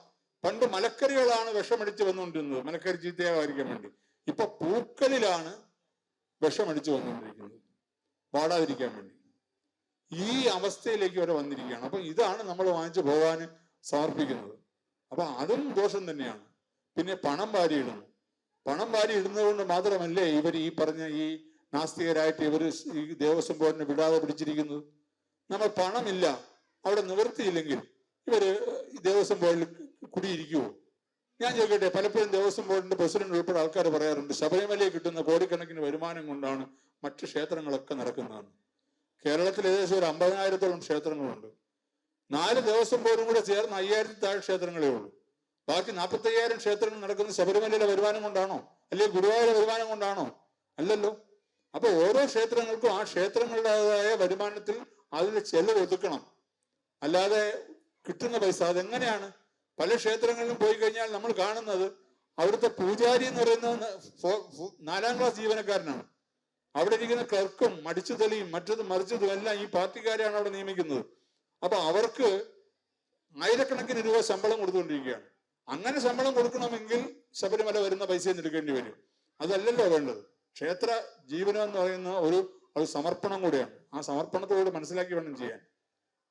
പണ്ട് മലക്കറികളാണ് വിഷമടിച്ച് വന്നുകൊണ്ടിരുന്നത്. മലക്കറി ചീത്തയാകാതിരിക്കാൻ വേണ്ടി. ഇപ്പൊ പൂക്കളിലാണ് വിഷമടിച്ച് വന്നുകൊണ്ടിരിക്കുന്നത്. വാടാതിരിക്കാൻ വേണ്ടി. ഈ അവസ്ഥയിലേക്ക് വരെ വന്നിരിക്കുകയാണ്. അപ്പൊ ഇതാണ് നമ്മൾ വാങ്ങിച്ച് ഭഗവാന് സമർപ്പിക്കുന്നത്. അപ്പൊ അതും ദോഷം തന്നെയാണ്. പിന്നെ പണം വാരിയിടുന്നു. പണം വാരി ഇടുന്നത് കൊണ്ട് മാത്രമല്ലേ ഇവർ ഈ പറഞ്ഞ ഈ നാസ്തികരായിട്ട് ഇവർ ഈ ദേവസ്വം ബോർഡിനെ വിടാതെ പിടിച്ചിരിക്കുന്നത് നമ്മൾ പണമില്ല. അവിടെ നിവൃത്തിയില്ലെങ്കിൽ ഇവർ ഈ ദേവസ്വം ബോർഡിൽ കുടിയിരിക്കുവോ? ഞാൻ ചോദിക്കട്ടെ പലപ്പോഴും ദേവസ്വം ബോർഡിന്റെ പ്രസിഡന്റ് ഉൾപ്പെടെ ആൾക്കാർ പറയാറുണ്ട് ശബരിമലയിൽ കിട്ടുന്ന കോടിക്കണക്കിന് വരുമാനം കൊണ്ടാണ് മറ്റു ക്ഷേത്രങ്ങളൊക്കെ നടക്കുന്നതെന്ന്. കേരളത്തിൽ ഏകദേശം ഒരു അമ്പതിനായിരത്തോളം ക്ഷേത്രങ്ങളുണ്ട്. നാല് ദേവസ്വം ബോർഡും കൂടെ ചേർന്ന് അയ്യായിരത്തി താഴെ ക്ഷേത്രങ്ങളേ ഉള്ളൂ. ബാക്കി നാൽപ്പത്തി അയ്യായിരം ക്ഷേത്രങ്ങൾ നടക്കുന്ന ശബരിമലയിലെ വരുമാനം കൊണ്ടാണോ? അല്ലെങ്കിൽ ഗുരുവായൂർ വരുമാനം കൊണ്ടാണോ? അല്ലല്ലോ. അപ്പൊ ഓരോ ക്ഷേത്രങ്ങൾക്കും ആ ക്ഷേത്രങ്ങളുടേതായ വരുമാനത്തിൽ അതിന്റെ ചെലവ് ഒതുക്കണം. അല്ലാതെ കിട്ടുന്ന പൈസ അതെങ്ങനെയാണ്? പല ക്ഷേത്രങ്ങളിലും പോയി കഴിഞ്ഞാൽ നമ്മൾ കാണുന്നത് അവിടുത്തെ പൂജാരി എന്ന് പറയുന്നത് നാലാം ക്ലാസ് ജീവനക്കാരനാണ്. അവിടെ ഇരിക്കുന്ന ക്ലർക്കും മടിച്ചു തെളിയും മറ്റതും മറിച്ചതും എല്ലാം ഈ പാർട്ടിക്കാരെയാണ് അവിടെ നിയമിക്കുന്നത്. അപ്പൊ അവർക്ക് ആയിരക്കണക്കിന് രൂപ ശമ്പളം കൊടുത്തുകൊണ്ടിരിക്കുകയാണ്. അങ്ങനെ ശമ്പളം കൊടുക്കണമെങ്കിൽ ശബരിമല വരുന്ന പൈസ എടുക്കേണ്ടി വരും. അതല്ലല്ലോ വേണ്ടത്. ക്ഷേത്ര ജീവനം എന്ന് പറയുന്ന ഒരു ഒരു സമർപ്പണം കൂടിയാണ്. ആ സമർപ്പണത്തോട് മനസ്സിലാക്കി വേണം ചെയ്യാൻ.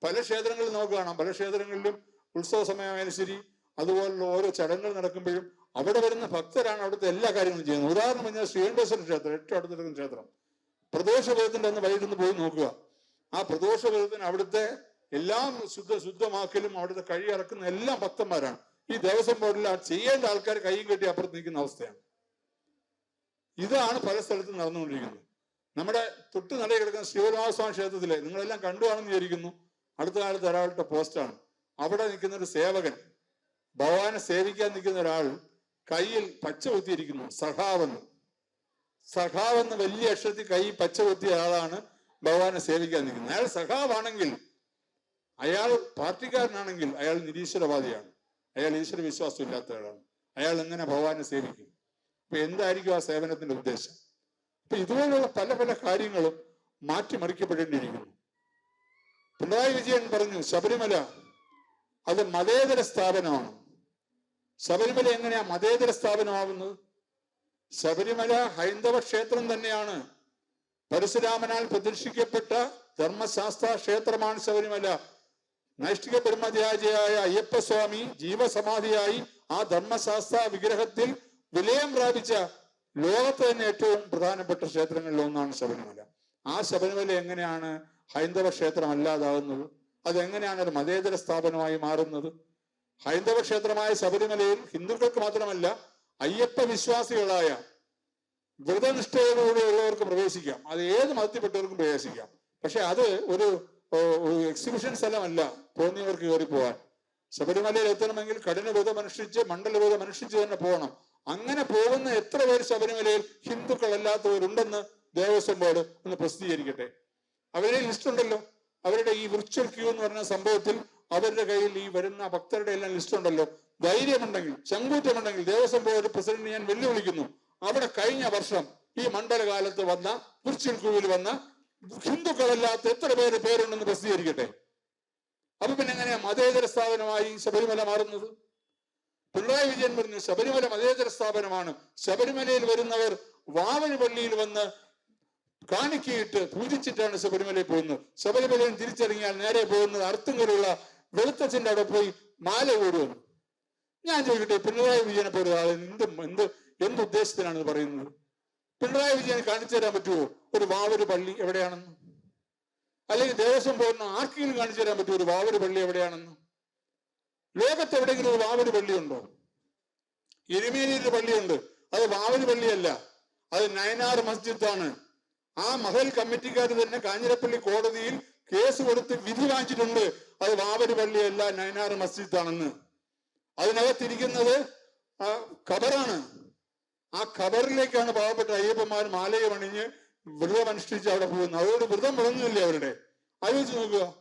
പല ക്ഷേത്രങ്ങളിൽ നമുക്ക് കാണാം. പല ക്ഷേത്രങ്ങളിലും ഉത്സവ സമയമായാലും ശരി അതുപോലുള്ള ഓരോ ചടങ്ങുകൾ നടക്കുമ്പോഴും അവിടെ വരുന്ന ഭക്തരാണ് അവിടുത്തെ എല്ലാ കാര്യങ്ങളും ചെയ്യുന്നത്. ഉദാഹരണം പറഞ്ഞാൽ ശ്രീകണ്ഠേശ്വര ക്ഷേത്രം ഏറ്റവും അടുത്തിരിക്കുന്ന ക്ഷേത്രം. പ്രദോഷ വ്രതത്തിന്റെ അന്ന് വൈകിട്ട് പോയി നോക്കുക. ആ പ്രദോഷ വ്രതത്തിന് അവിടുത്തെ എല്ലാം ശുദ്ധ ശുദ്ധമാക്കലും അവിടുത്തെ കഴി ഇറക്കുന്ന എല്ലാം ഭക്തന്മാരാണ്. ഈ ദേവസ്വം ബോർഡിൽ ചെയ്യേണ്ട ആൾക്കാർ കൈയും കെട്ടി അപ്പുറത്ത് നിൽക്കുന്ന അവസ്ഥയാണ്. ഇതാണ് പല സ്ഥലത്തും നടന്നുകൊണ്ടിരിക്കുന്നത്. നമ്മുടെ തൊട്ട് നട കിടക്കുന്ന ശിവരാമസ്വാമി ക്ഷേത്രത്തിലെ നിങ്ങളെല്ലാം കണ്ടുവാണെന്ന് വിചാരിക്കുന്നു. അടുത്ത കാലത്ത് ഒരാളുടെ പോസ്റ്റാണ്. അവിടെ നിൽക്കുന്ന ഒരു സേവകൻ ഭഗവാനെ സേവിക്കാൻ നിൽക്കുന്ന ഒരാൾ കയ്യിൽ പച്ച കുത്തിയിരിക്കുന്നു സഖാവെന്ന്. സഖാവെന്ന് വലിയ അക്ഷരത്തിൽ കൈ പച്ച കുത്തിയ ആളാണ് ഭഗവാനെ സേവിക്കാൻ നിൽക്കുന്നത്. അയാൾ സഖാവാണെങ്കിൽ അയാൾ പാർട്ടിക്കാരനാണെങ്കിൽ അയാൾ നിരീശ്വരവാദിയാണ്. അയാൾ ഈശ്വര വിശ്വാസം ഇല്ലാത്ത ആളാണ്. അയാൾ എങ്ങനെ ഭഗവാനെ സേവിക്കും? എന്തായിരിക്കും ആ സേവനത്തിന്റെ ഉദ്ദേശം? അപ്പൊ ഇതുപോലുള്ള പല പല കാര്യങ്ങളും മാറ്റിമറിക്കപ്പെടേണ്ടിയിരിക്കുന്നു. പിണറായി വിജയൻ പറഞ്ഞു ശബരിമല അത് മതേതര സ്ഥാപനമാണ്. ശബരിമല എങ്ങനെയാ മതേതര സ്ഥാപനമാവുന്നത്? ശബരിമല ഹൈന്ദവ ക്ഷേത്രം തന്നെയാണ്. പരശുരാമനാൽ പ്രതിഷ്ഠിക്കപ്പെട്ട ധർമ്മശാസ്ത്ര ക്ഷേത്രമാണ് ശബരിമല. നൈഷ്ഠിക ബ്രഹ്മചാരിയായ അയ്യപ്പസ്വാമി ജീവസമാധിയായി ആ ധർമ്മശാസ്ത്ര വിഗ്രഹത്തിൽ വിലയം പ്രാപിച്ച ലോകത്ത് തന്നെ ഏറ്റവും പ്രധാനപ്പെട്ട ക്ഷേത്രങ്ങളിൽ ഒന്നാണ് ശബരിമല. ആ ശബരിമല എങ്ങനെയാണ് ഹൈന്ദവ ക്ഷേത്രം അല്ലാതാകുന്നത് അതെങ്ങനെയാണ് ഒരു മതേതര സ്ഥാപനമായി മാറുന്നത്? ഹൈന്ദവ ക്ഷേത്രമായ ശബരിമലയിൽ ഹിന്ദുക്കൾക്ക് മാത്രമല്ല അയ്യപ്പ വിശ്വാസികളായ വ്രതനിഷ്ഠയോടുകൂടിയുള്ളവർക്ക് പ്രവേശിക്കാം. അത് ഏത് മതത്തിൽപ്പെട്ടവർക്കും പ്രവേശിക്കാം. പക്ഷെ അത് ഒരു എക്സിബിഷൻ സ്ഥലമല്ല. തോന്നിയവർക്ക് കയറി പോകാൻ ശബരിമലയിൽ എത്തണമെങ്കിൽ കഠിന വ്രതം അനുഷ്ഠിച്ച് മണ്ഡല വ്രതം അനുഷ്ഠിച്ച് തന്നെ പോകണം. അങ്ങനെ പോകുന്ന എത്ര പേർ ശബരിമലയിൽ ഹിന്ദുക്കളല്ലാത്തവരുണ്ടെന്ന് ദേവസ്വം ബോർഡ് ഒന്ന് പ്രസിദ്ധീകരിക്കട്ടെ. അവരുടെ ലിസ്റ്റ് ഉണ്ടല്ലോ. അവരുടെ ഈ വിർച്വൽ ക്യൂ എന്ന് പറഞ്ഞ സംഭവത്തിൽ അവരുടെ കയ്യിൽ ഈ വരുന്ന ഭക്തരുടെ എല്ലാം ലിസ്റ്റ് ഉണ്ടല്ലോ. ധൈര്യമുണ്ടെങ്കിൽ ചങ്കൂറ്റമുണ്ടെങ്കിൽ ദേവസ്വം ബോർഡ് പ്രസിഡന്റ് ഞാൻ വെല്ലുവിളിക്കുന്നു. അവിടെ കഴിഞ്ഞ വർഷം ഈ മണ്ഡലകാലത്ത് വന്ന വിർച്വൽ ക്യൂവിൽ വന്ന ഹിന്ദുക്കളല്ലാത്ത എത്ര പേര് പേരുണ്ടെന്ന് പ്രസിദ്ധീകരിക്കട്ടെ. അപ്പൊ പിന്നെ എങ്ങനെയാ മതേതര സ്ഥാപനമായി ശബരിമല മാറുന്നത്? പിണറായി വിജയൻ പറഞ്ഞു ശബരിമല മതേതര സ്ഥാപനമാണ്. ശബരിമലയിൽ വരുന്നവർ വാവന് പള്ളിയിൽ വന്ന് കാണിക്കയിട്ട് പൂജിച്ചിട്ടാണ് ശബരിമലയിൽ പോകുന്നത്. ശബരിമലയിൽ തിരിച്ചറിഞ്ഞാൽ നേരെ പോകുന്നത് അർത്തുങ്കലുള്ള വെളുത്തച്ഛന്റെ അവിടെ പോയി മാല കൂടുവന്നു ഞാൻ ചോദിക്കട്ടെ പിണറായി വിജയനെ പോലെ ആൾ എന്ത് എന്ത് എന്ത് ഉദ്ദേശത്തിനാണ് പറയുന്നത്? പിണറായി വിജയൻ കാണിച്ചു തരാൻ പറ്റുമോ ഒരു വാവര് പള്ളി എവിടെയാണെന്ന്? അല്ലെങ്കിൽ ദേവസ്വം പോകുന്ന ആർക്കെങ്കിലും കാണിച്ചു തരാൻ പറ്റുമോ ഒരു വാവര് പള്ളി എവിടെയാണെന്ന്? ലോകത്ത് എവിടെയെങ്കിലും ഒരു വാവര് പള്ളിയുണ്ടോ എരുമേലിയൊരു പള്ളിയുണ്ട്. അത് വാവര് പള്ളിയല്ല. അത് നയനാർ മസ്ജിദാണ്. ആ മഹൽ കമ്മിറ്റിക്കാർ തന്നെ കാഞ്ഞിരപ്പള്ളി കോടതിയിൽ കേസ് കൊടുത്ത് വിധി വാങ്ങിച്ചിട്ടുണ്ട്. അത് വാവര് പള്ളിയല്ല നയനാർ മസ്ജിദാണെന്ന്. അതിനകത്തിരിക്കുന്നത് ഖബറാണ്. ആ ഖബറിലേക്കാണ് പാവപ്പെട്ട അയ്യപ്പന്മാർ മാലയം അണിഞ്ഞ് വ്രതം അനുഷ്ഠിച്ച് അവിടെ പോകുന്നത്. അതുകൊണ്ട് വ്രതം മുടങ്ങുന്നില്ലേ അവരുടെ? ആലോചിച്ച് നോക്കുക.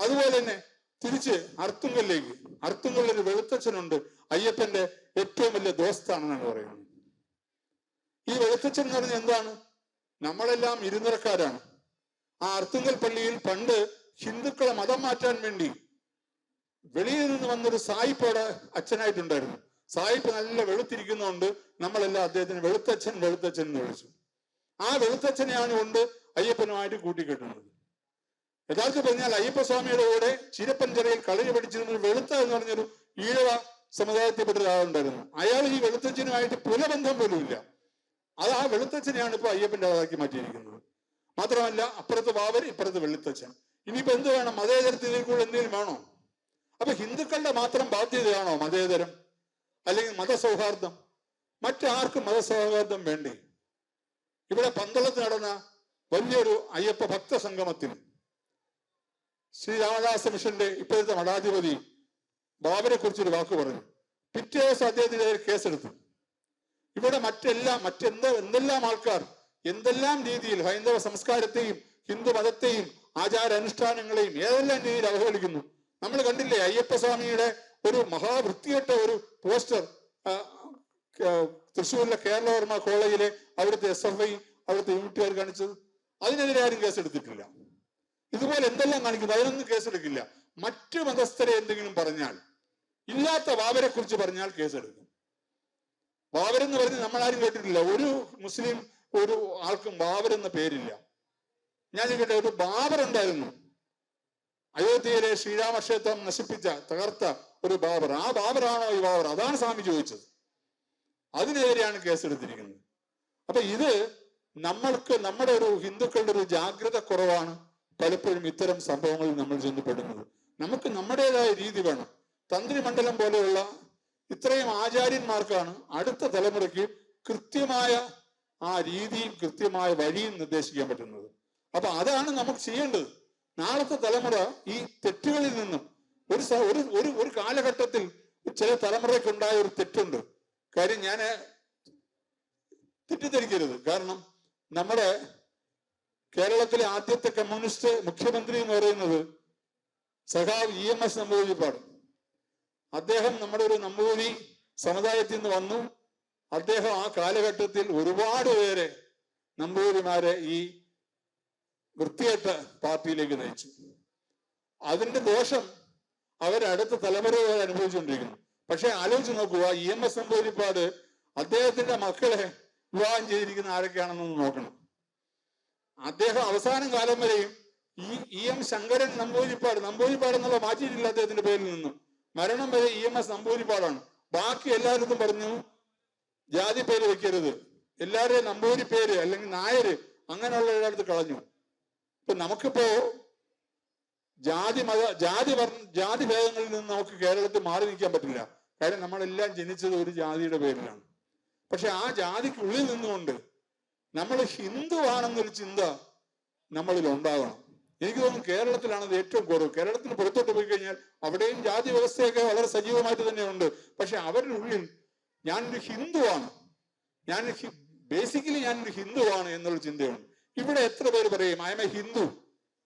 അതുപോലെ തന്നെ തിരിച്ച് അർത്തുങ്കലിലേക്ക്. അർത്തുങ്കലിൽ ഒരു വെളുത്തച്ഛനുണ്ട്. അയ്യപ്പന്റെ ഏറ്റവും വലിയ ദോസ്താണെന്നാണ് പറയുന്നത്. ഈ വെളുത്തച്ഛൻ എന്ന് പറഞ്ഞാൽ എന്താണ്? നമ്മളെല്ലാം ഇരുനിറക്കാരാണ് ആ അർത്തുങ്കൽ പള്ളിയിൽ പണ്ട് ഹിന്ദുക്കളെ മതം മാറ്റാൻ വേണ്ടി വെളിയിൽ നിന്ന് വന്നൊരു സായിപ്പ് അവിടെ അച്ഛനായിട്ടുണ്ടായിരുന്നു. സായിപ്പ് നല്ല വെളുത്തിരിക്കുന്നതുകൊണ്ട് നമ്മളെല്ലാം അദ്ദേഹത്തിന് വെളുത്തച്ഛൻ വെളുത്തച്ഛൻ എന്ന് വിളിച്ചു. ആ വെളുത്തച്ഛനെയാണ് കൊണ്ട് അയ്യപ്പനുമായിട്ട് കൂട്ടിക്കെട്ടുന്നത്. യഥാർത്ഥ പറഞ്ഞാൽ അയ്യപ്പസ്വാമിയുടെ കൂടെ ചിരപ്പഞ്ചരയിൽ കളരി പഠിച്ചിരുന്ന വെളുത്ത എന്ന് പറഞ്ഞൊരു ഈഴവ സമുദായത്തിൽപ്പെട്ട ഒരാളുണ്ടായിരുന്നു. അയാൾ ഈ വെളുത്തച്ഛനുമായിട്ട് പുലബന്ധം പോലും ഇല്ല അത് ആ വെളുത്തച്ഛനെയാണ് ഇപ്പൊ അയ്യപ്പന്റെ ആളാക്കി മാറ്റിയിരിക്കുന്നത്. മാത്രമല്ല അപ്പുറത്ത് ബാബര് ഇപ്പുറത്ത് വെളുത്തച്ഛൻ. ഇനിയിപ്പോ എന്ത് വേണം? മതേതരത്തിനെ കൂടെ എന്തെങ്കിലും വേണോ? അപ്പൊ ഹിന്ദുക്കളുടെ മാത്രം ബാധ്യതയാണോ മതേതരം? അല്ലെങ്കിൽ മതസൗഹാർദ്ദം? മറ്റാർക്കും മതസൗഹാർദ്ദം വേണ്ടേ? ഇവിടെ പന്തളത്ത് നടന്ന വലിയൊരു അയ്യപ്പ ഭക്ത സംഗമത്തിൽ ശ്രീ രാമദാസ മിഷന്റെ ഇപ്പോഴത്തെ മഠാധിപതി ബാബരെ കുറിച്ചൊരു വാക്ക് പറഞ്ഞു. പിറ്റേ ദിവസം അദ്ദേഹത്തിനെതിരെ കേസെടുത്തു. ഇവിടെ മറ്റെല്ലാം മറ്റെന്ത് എന്തെല്ലാം ആൾക്കാർ എന്തെല്ലാം രീതിയിൽ ഹൈന്ദവ സംസ്കാരത്തെയും ഹിന്ദു മതത്തെയും ആചാര അനുഷ്ഠാനങ്ങളെയും ഏതെല്ലാം രീതിയിൽ അവഹേളിക്കുന്നു. നമ്മൾ കണ്ടില്ലേ അയ്യപ്പസ്വാമിയുടെ ഒരു മഹാവൃത്തികെട്ട ഒരു പോസ്റ്റർ തൃശ്ശൂരിലെ കേരളവർമ്മ കോളേജിലെ അവിടുത്തെ എസ് എഫ് ഐ അവിടുത്തെ യൂണിറ്റുകാർ കാണിച്ചത്. അതിനെതിരെ ആരും കേസെടുത്തിട്ടില്ല. ഇതുപോലെ എന്തെല്ലാം കാണിക്കുന്നു? അതിനൊന്നും കേസെടുക്കില്ല. മറ്റു മതസ്ഥരെ എന്തെങ്കിലും പറഞ്ഞാൽ ഇല്ലാത്ത വാവരെ കുറിച്ച് പറഞ്ഞാൽ കേസെടുക്കും. വാവരെന്ന് പറഞ്ഞ് നമ്മൾ ആരും കേട്ടിട്ടില്ല. ഒരു മുസ്ലിം ഒരു ആൾക്കും വാവർ എന്ന പേരില്ല. ഞാൻ കേട്ടെ ഒരു ബാബർ ഉണ്ടായിരുന്നു അയോധ്യയിലെ ശ്രീരാമക്ഷേത്രം നശിപ്പിച്ച തകർത്ത ഒരു ബാബർ. ആ ബാബറാണോ ഈ ബാബർ? അതാണ് സ്വാമി ചോദിച്ചത്. അതിനെതിരെയാണ് കേസെടുത്തിരിക്കുന്നത്. അപ്പൊ ഇത് നമ്മൾക്ക് നമ്മുടെ ഒരു ഹിന്ദുക്കളുടെ ഒരു ജാഗ്രത കുറവാണ്. പലപ്പോഴും ഇത്തരം സംഭവങ്ങളിൽ നമ്മൾ ചെന്നപ്പെടുന്നത് നമുക്ക് നമ്മുടേതായ രീതി വേണം. തന്ത്രിമണ്ഡലം പോലെയുള്ള ഇത്രയും ആചാര്യന്മാർക്കാണ് അടുത്ത തലമുറയ്ക്ക് കൃത്യമായ ആ രീതിയും കൃത്യമായ വഴിയും നിർദ്ദേശിക്കാൻ പറ്റുന്നത്. അപ്പൊ അതാണ് നമുക്ക് ചെയ്യേണ്ടത്. നാളത്തെ തലമുറ ഈ തെറ്റുകളിൽ നിന്നും ഒരു ഒരു ഒരു ഒരു കാലഘട്ടത്തിൽ ചില തലമുറയ്ക്ക് ഉണ്ടായ ഒരു തെറ്റുണ്ട്. കാര്യം ഞാൻ തെറ്റിദ്ധരിക്കരുത്. കാരണം നമ്മുടെ കേരളത്തിലെ ആദ്യത്തെ കമ്മ്യൂണിസ്റ്റ് മുഖ്യമന്ത്രി എന്ന് പറയുന്നത് സഖാവ് ഇ എം എസ് നമ്പൂതിരിപ്പാട്. അദ്ദേഹം നമ്മുടെ ഒരു നമ്പൂതിരി സമുദായത്തിൽ നിന്ന് വന്നു. അദ്ദേഹം ആ കാലഘട്ടത്തിൽ ഒരുപാട് പേരെ നമ്പൂതിരിമാരെ ഈ വൃത്തികെട്ട പാർട്ടിയിലേക്ക് നയിച്ചു. അതിന്റെ ദോഷം അവരടുത്ത തലമുറ വരെ അനുഭവിച്ചുകൊണ്ടിരിക്കുന്നു. പക്ഷെ ആലോചിച്ച് നോക്കുക ഇ എം എസ് നമ്പൂതിരിപ്പാട് അദ്ദേഹത്തിന്റെ മക്കളെ വിവാഹം ചെയ്തിരിക്കുന്ന ആരൊക്കെയാണെന്നൊന്ന് നോക്കണം. അദ്ദേഹം അവസാനം കാലം വരെയും ഈ ഇ എം ശങ്കരൻ നമ്പൂതിരിപ്പാട് നമ്പൂതിരിപ്പാട് എന്നുള്ള മാറ്റിയിട്ടില്ല അദ്ദേഹത്തിന്റെ പേരിൽ നിന്നും. മരണം വരെ ഇ എം എസ് നമ്പൂതിരിപ്പാടാണ്. ബാക്കി എല്ലാവരും പറഞ്ഞു ജാതി പേര് വെക്കരുത്. എല്ലാവരെയും നമ്പൂരി പേര് അല്ലെങ്കിൽ നായര് അങ്ങനെയുള്ള എല്ലായിടത്ത് കളഞ്ഞു. ഇപ്പൊ നമുക്കിപ്പോ ജാതി മത ജാതി വർണ ജാതി ഭേദങ്ങളിൽ നിന്ന് നമുക്ക് കേരളത്തിൽ മാറി നിൽക്കാൻ പറ്റില്ല. കാര്യം നമ്മളെല്ലാം ജനിച്ചത് ഒരു ജാതിയുടെ പേരിലാണ്. പക്ഷെ ആ ജാതിക്കുള്ളിൽ നിന്നുകൊണ്ട് നമ്മൾ ഹിന്ദു ആണെന്നൊരു ചിന്ത നമ്മളിൽ ഉണ്ടാകണം എനിക്ക് തോന്നുന്നു കേരളത്തിലാണ് അത് ഏറ്റവും കുറവ് കേരളത്തിന് പുറത്തോട്ട് പോയി കഴിഞ്ഞാൽ അവിടെയും ജാതി വ്യവസ്ഥയൊക്കെ വളരെ സജീവമായിട്ട് തന്നെയുണ്ട്. പക്ഷെ അവരുടെ ഉള്ളിൽ ഞാനൊരു ഹിന്ദുവാണ്. ഞാൻ ബേസിക്കലി ഞാനൊരു ഹിന്ദുവാണ് എന്നുള്ള ചിന്തയുണ്ട്. ഇവിടെ എത്ര പേര് പറയും ഐ എം എ ഹിന്ദു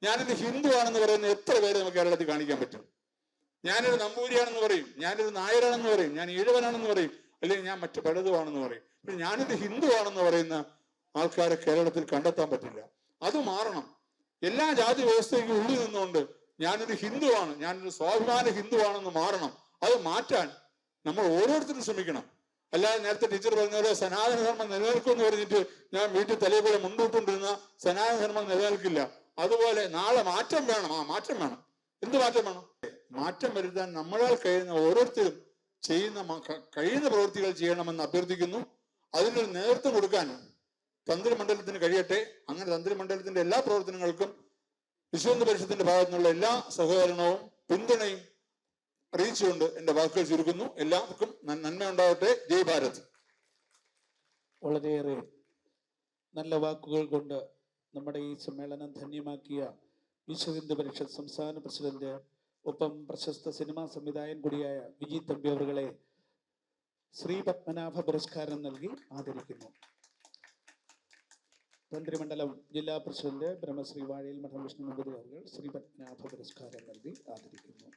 ഞാനൊരു ഹിന്ദു ആണെന്ന് പറയുന്ന എത്ര പേര് നമുക്ക് കേരളത്തിൽ കാണിക്കാൻ പറ്റും? ഞാനൊരു നമ്പൂരിയാണെന്ന് പറയും. ഞാനൊരു നായരാണെന്ന് പറയും. ഞാൻ ഈഴവനാണെന്ന് പറയും. അല്ലെങ്കിൽ ഞാൻ മറ്റു പലതുമാണെന്ന് പറയും. ഞാനൊരു ഹിന്ദു ആണെന്ന് പറയുന്ന ആൾക്കാരെ കേരളത്തിൽ കണ്ടെത്താൻ പറ്റില്ല. അത് മാറണം. എല്ലാ ജാതി വ്യവസ്ഥയ്ക്കും ഉള്ളിൽ നിന്നുകൊണ്ട് ഞാനൊരു ഹിന്ദുവാണ് ഞാനൊരു സ്വാഭിമാന ഹിന്ദുവാണെന്ന് മാറണം. അത് മാറ്റാൻ നമ്മൾ ഓരോരുത്തരും ശ്രമിക്കണം. അല്ലാതെ നേരത്തെ ടീച്ചർ പറഞ്ഞ പോലെ സനാതന ധർമ്മം നിലനിൽക്കും എന്ന് പറഞ്ഞിട്ട് ഞാൻ വീട്ടിൽ തലയിൽ കൂടെ മുണ്ടൂട്ടുകൊണ്ടിരുന്ന സനാതനധർമ്മം നിലനിൽക്കില്ല. അതുപോലെ നാളെ മാറ്റം വേണം. ആ മാറ്റം വേണം. എന്ത് മാറ്റം വേണം? മാറ്റം വരുത്താൻ നമ്മളാൽ കഴിയുന്ന ഓരോരുത്തരും ചെയ്യുന്ന കഴിയുന്ന പ്രവൃത്തികൾ ചെയ്യണമെന്ന് അഭ്യർത്ഥിക്കുന്നു. അതിനൊരു നേതൃത്വം കൊടുക്കാൻ തന്ത്രിമണ്ഡലത്തിന് കഴിയട്ടെ. അങ്ങനെ തന്ത്രിമണ്ഡലത്തിന്റെ എല്ലാ പ്രവർത്തനങ്ങൾക്കും വിശ്വന്ത പരിഷത്തിന്റെ ഭാഗത്തു നിന്നുള്ള എല്ലാ സഹകരണവും പിന്തുണയും അറിയിച്ചുകൊണ്ട് എന്റെ വാക്കുകൾ ചുരുക്കുന്നു. എല്ലാവർക്കും നന്മ ഉണ്ടാകട്ടെ ജയ് ഭാരത്. വളരെയേറെ നല്ല വാക്കുകൾ കൊണ്ട് നമ്മുടെ ഈ സമ്മേളനം ധന്യമാക്കിയ വിശ്വഹിന്ദു പരിഷത്ത് സംസ്ഥാന പ്രസിഡന്റ് ഒപ്പം പ്രശസ്ത സിനിമാ സംവിധായകൻ കൂടിയായ വിജി തമ്പി അവരുകളെ ശ്രീ പത്മനാഭ പുരസ്കാരം നൽകി ആദരിക്കുന്നു. തന്ത്രിമണ്ഡലം ജില്ലാ പ്രസിഡന്റ് ബ്രഹ്മശ്രീ വാഴയിൽ മഠം വിഷ്ണു നമ്പൂതിരി ശ്രീ പത്മനാഭ പുരസ്കാരം നൽകി ആദരിക്കുന്നു.